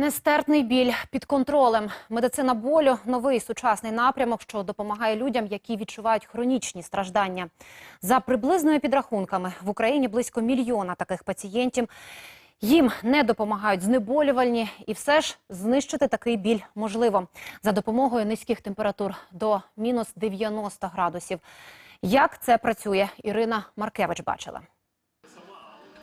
Нестерпний біль під контролем. Медицина болю новий сучасний напрямок, що допомагає людям, які відчувають хронічні страждання. За приблизними підрахунками в Україні близько мільйона таких пацієнтів. Їм не допомагають знеболювальні, і все ж знищити такий біль можливо за допомогою низьких температур до мінус 90 градусів. Як це працює, Ірина Маркевич бачила.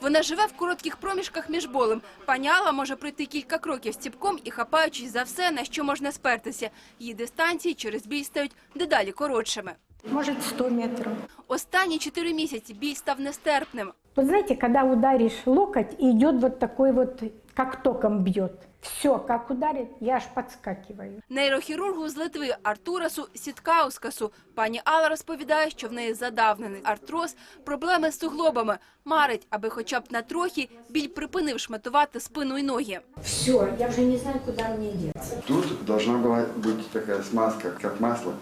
Вона живе в коротких проміжках між болем. Пані Алла може пройти кілька кроків стіпком і хапаючись за все, на що можна спертися. Її дистанції через біль стають дедалі коротшими. Може, 100 метрів. Останні чотири місяці біль став нестерпним. Вот знаете, когда ударишь локоть, и идет вот такой вот, как током бьет. Все, как ударит, я аж подскакиваю. Нейрохірургу з Литви Артурасу Сіткаускасу пані Алла розповідає, що в неї задавнений артроз, проблеми з суглобами. Марить, аби хоча б на трохи біль припинив шматувати спину й ноги. Все, я уже не знаю, куда мне деться. Тут должна была быть такая смазка, как масло,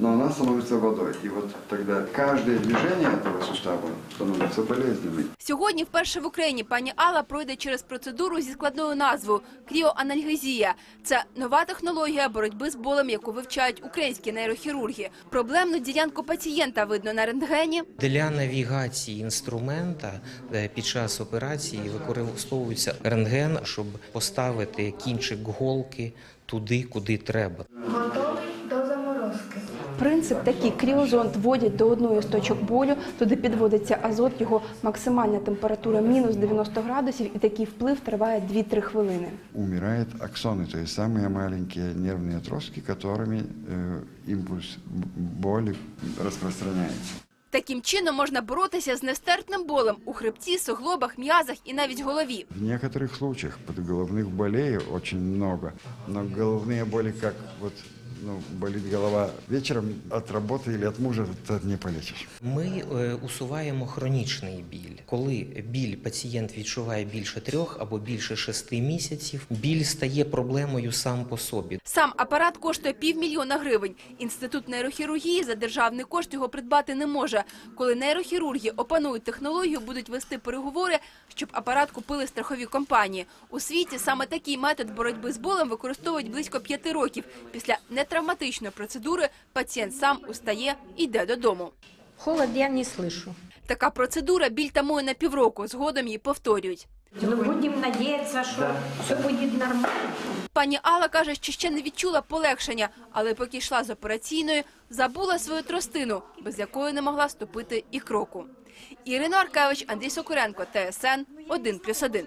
но она становится водой. И вот тогда каждое движение этого сустава становится болезненным. Сьогодні вперше в Україні пані Алла пройде через процедуру зі складною назвою кріоанальгезія. Це нова технологія боротьби з болем, яку вивчають українські нейрохірурги. Проблемну ділянку пацієнта видно на рентгені. Для навігації інструмента е, під час операції використовується рентген, щоб поставити кінчик голки туди, куди треба. Готовий до заморозки. Принцип такий, кріозонд вводять до одної з точок болю, туди підводиться азот, його максимальна температура мінус 90 градусів, і такий вплив триває 2-3 хвилини. Умирают аксоны, то есть самые маленькие нервные отростки, которыми э, импульс б- боли распространяется. Таким чином можна боротися з нестерпним болем у хребті, суглобах, м'язах і навіть голові. В некоторых случаях подголовных болей очень много, но головные боли, как вот ну, болит голова вечером от работы или от мужа, это не полечишь. Ми е, усуваємо хронічний біль. Коли біль пацієнт відчуває більше трьох або більше шести місяців, біль стає проблемою сам по собі. Сам апарат коштує півмільйона гривень. Інститут нейрохірургії за державний кошт його придбати не може. Коли нейрохірурги опанують технологію, будуть вести переговори, щоб апарат купили страхові компанії. У світі саме такий метод боротьби з болем використовують близько п'яти років. Після нетравматичної процедури пацієнт сам устає і йде додому. Холод я не слышу. Така процедура біль тамує на півроку. Згодом її повторюють. Ну, будем надеяться, что все будет нормально. Пані Алла каже, що ще не відчула полегшення, але поки йшла з операційної, забула свою тростину, без якої не могла ступити і кроку. Ірина Аркевич, Андрій Сокуренко, ТСН 1+,1.